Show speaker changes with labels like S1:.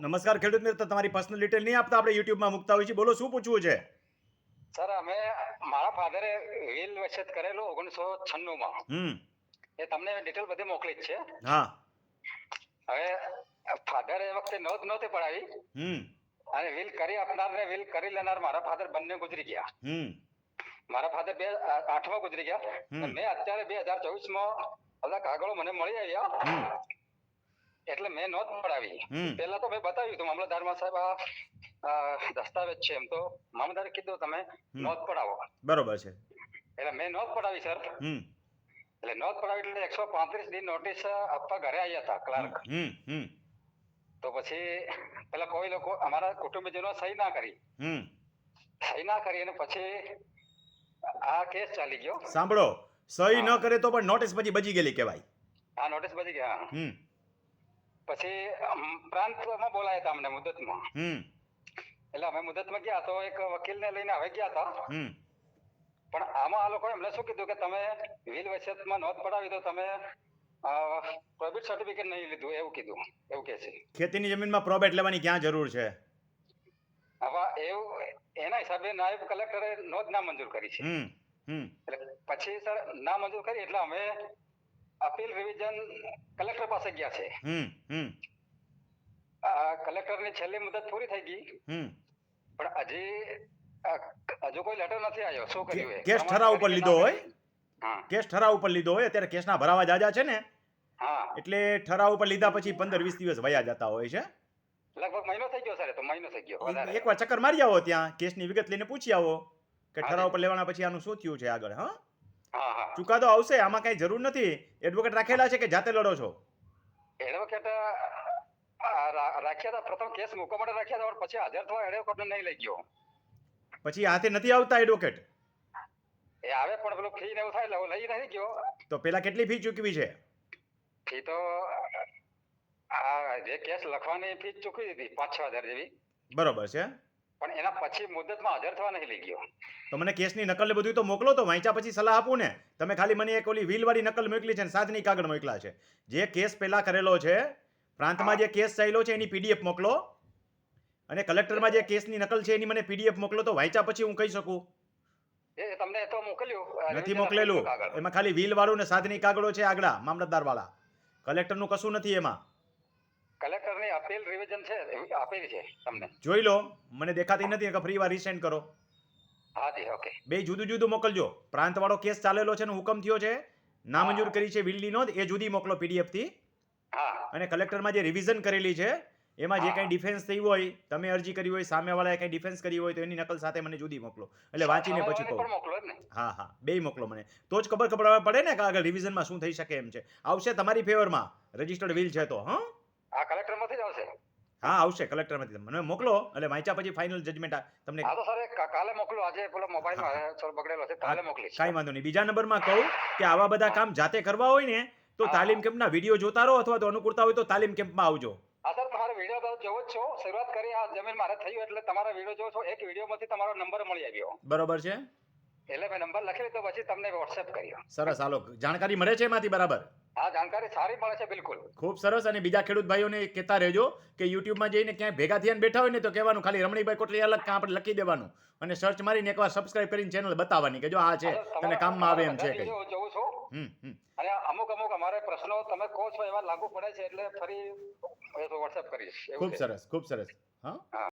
S1: નમસ્કાર ખેડૂત મિત્ર તમારી પર્સનલ ડિટેલ નહીં આપતા આપણે યુટ્યુબમાં મૂકતા હોય છે બોલો શું પૂછવું છે?
S2: સર અમે મારા ફાધરે વ્હીલ વચ્છેદ કરેલો ઓગણીસો છન્નું માં
S1: હમ.
S2: એ તમને ડિટેલ બધી મોકલી જ છે.
S1: હા.
S2: હવે ફાધર એ વખતે નોંધ નહોતી પડાવી.
S1: હમ.
S2: અને વ્હીલ કરી આપનાર ને વ્હીલ કરી લેનાર મારા ફાધર બંને ગુજરી ગયા.
S1: હમ.
S2: મારા ફાધર બે આઠમાં ગુજરી ગયા. મેં અત્યારે બે હજાર ચોવીસમાં બધા કાગળો મને મળી આવ્યા. એટલે મેં નોંધ પડાવી. પેલા તો મેં બતાવ્યું હતું મામલતદારમાં સાહેબ આ દસ્તાવેજ છે એમ તો. મામલતદારે કીધું તમે નોંધ પડાવો.
S1: બરોબર છે.
S2: એટલે મેં નોંધ પડાવી સર. એટલે નોંધ પડાવી એટલે એકસો પાંત્રીસ દિન નોટિસ આપવા ઘરે આવ્યા હતા ક્લાર્ક તો પછી પેલા કોઈ લોકો અમારા કુટુંબીજનો સહી ના કરી.
S1: હમ.
S2: સહી ના કરી અને પછી આ કેસ ચાલી ગયો.
S1: સાંભળો સહી ન કરે તો પણ નોટિસ પછી બચી ગયેલી કહેવાય.
S2: આ નોટિસ બચી ગયા
S1: હમ.
S2: પછી પ્રાંતમાં બોલાયા હતા અમને મુદતમાં. એટલે અમે મુદતમાં ગયા તો એક વકીલને લઈને હવે ગયા હતા. પણ આમાં આ લોકોએ અમને શું કીધું કે તમે વિલ વસિયતમાં નોંધ પડાવી તો તમે પ્રોબેટ સર્ટિફિકેટ નહીં લીધું એવું કીધું એવું કે છે.
S1: ખેતીની જમીનમાં પ્રોબેટ લેવાની ક્યાં જરૂર છે?
S2: હવે એવું એના હિસાબે નાયબ કલેક્ટરે નોંધ ના મંજૂર કરી છે. એટલે પછી સર ના મંજૂર કરી એટલે અમે અપીલ રિવિઝન કલેક્ટર પાસે ગયા છે. આ કલેક્ટરની છેલ્લી મુદત પૂરી થઈ ગઈ.
S1: હમ.
S2: પણ હજી હજુ કોઈ લેટર નથી આવ્યો. શું કર્યું
S1: કેસ ઠરાવ ઉપર લીધો હોય?
S2: હા.
S1: કેસ ઠરાવ ઉપર લીધો હોય અત્યારે કેસના ભરાવા જાજા છે ને?
S2: હા.
S1: એટલે ઠરાવ ઉપર લીધા પછી પંદર વીસ દિવસ વયા જતા હોય છે.
S2: લગભગ મહિનો થઈ ગયો સર તો મહિનો થઈ ગયો
S1: એકવાર ચક્કર મારી આવો ત્યાં કેસની વિગત લઈને પૂછી આવો કે ઠરાવ પર લેવાના પછી આનું શું થયું છે આગળ હા? ચુકાદો આવશે આમાં કઈ જરૂર નથી. એડવોકેટ રાખેલા છે કે જાતે લડો છો?
S2: એડવોકેટ રાખ્યા હતા પ્રથમ કેસ મૂકવા માટે રાખ્યા હતા પછી હાજર થવા એડવોકેટ નહીં લઈ ગયો.
S1: પછી હાથે નથી આવતા એડવોકેટ
S2: એ આવે પણ પેલું ફી ને એવું થાય લઈ નહીં ગયો.
S1: તો પેલા કેટલી ફી ચૂકવી છે?
S2: ફી તો આ જે કેસ લખવાની ફી ચૂકવી દીધી પાંચ છ હજાર જેવી.
S1: બરોબર છે.
S2: પણ એના પછી મુદતમાં હાજર થવા નહીં લઈ ગયો.
S1: તો મને કેસની નકલ બધું તો મોકલો તો વાંચ્યા પછી સલાહ આપું ને. તમે ખાલી મને એક ઓલી વ્હીલવાળી નકલ મોકલી છે ને સાધની કાગળ મોકલા છે. જે કેસ પહેલા કરેલો છે પ્રાંતમાં જે કેસ ચાલ્યો છે એની પીડીએફ મોકલો. અને કલેક્ટરમાં જે કેસની નકલ છે એની મને પીડીએફ મોકલો તો વાંચ્યા પછી હું કહી શકું.
S2: એ તમને તો મોકલ્યું.
S1: નથી મોકલેલું. એમાં ખાલી વ્હીલ વાળું ને સાધની કાગળો છે આગળ મામલતદાર વાળા કલેક્ટરનું કશું નથી એમાં.
S2: કલેક્ટરની અપીલ રિવિઝન છે આપેલી છે તમને.
S1: જોઈ લો મને દેખાતી નથી કે ફરી વાર રિસેન્ડ કરો.
S2: હા જી ઓકે
S1: બે જુદું જુદું મોકલજો. પ્રાંત વાળો કેસ ચાલેલો છે ને હુકમ થયો છે નામંજૂર કરી છે વિલની નોંધ એ જુદી મોકલો
S2: પીડીએફથી.
S1: અને કલેક્ટરમાં જે રિવિઝન કરેલી છે એમાં જે. કંઈ ડિફેન્સ થઈ હોય તમે અરજી કરી હોય સામેવાળાએ કંઈ ડિફેન્સ કરી હોય તો એની નકલ સાથે મને જુદી મોકલો. એટલે વાંચીને પછી કહું. હા હા. બે મોકલો મને. તો જ ખબર ખબર પડે ને કે આગળ રિવિઝનમાં શું થઈ શકે એમ છે. આવશે તમારી ફેવરમાં રજિસ્ટર્ડ વિલ છે તો હા?
S2: આ કલેક્ટરમાંથી જ આવશે?
S1: હા આવશે કલેક્ટરમાંથી મને મોકલો એટલે વાંચ્યા પછી ફાઇનલ જજમેન્ટ તમને
S2: હા તો સર કાલે મોકલો. આજે પેલો મોબાઈલમાં થોડો બગડેલો છે કાલે મોકલીશ.
S1: કાંઈ વાંધો નહીં. બીજા નંબરમાં કહું કે આવા બધા કામ જાતે કરવા હોય ને તો
S2: તાલીમ
S1: તાલીમ કેમ્પના વીડિયો જોતા રહો અથવા તો અનુકૂળતા હોય તો તાલીમ કેમ્પમાં આવજો.
S2: હા સર તમારો વીડિયો તો જોવો જ છો. શરૂઆત કરી આ જમીન મારે થયું એટલે તમારા વીડિયો જોવો છો. એક વિડીયોમાંથી તમારો નંબર મળી આવ્યો.
S1: બરોબર છે?
S2: એટલે મેં નંબર લખી લીધો પછી તમને વોટ્સએપ કર્યો.
S1: સરસ હાલો. જાણકારી મળે છે એમાંથી બરાબર?
S2: હા જાણકારી સારી મળે છે બિલકુલ.
S1: ખૂબ સરસ. અને બીજા ખેડૂત ભાઈઓને કહેતા રહેજો કે યુટ્યુબમાં જઈને ક્યાંય ભેગા થઈને બેઠા હોય ને તો કહેવાનું ખાલી રમણીભાઈ કોટલી અલગ કાં આપણે લખી દેવાનું? અને સર્ચ મારીને એકવાર સબસ્ક્રાઇબ કરીને ચેનલ બતાવવાની કે જો આ છે તને કામમાં આવે એમ છે
S2: કે જોઉં છું. અને અમુક અમુક અમારે પ્રશ્નો તમે કહો છો એવા લાગુ પડે છે એટલે ફરી વોટ્સએપ કરીશ.
S1: ખૂબ સરસ ખૂબ સરસ. હા.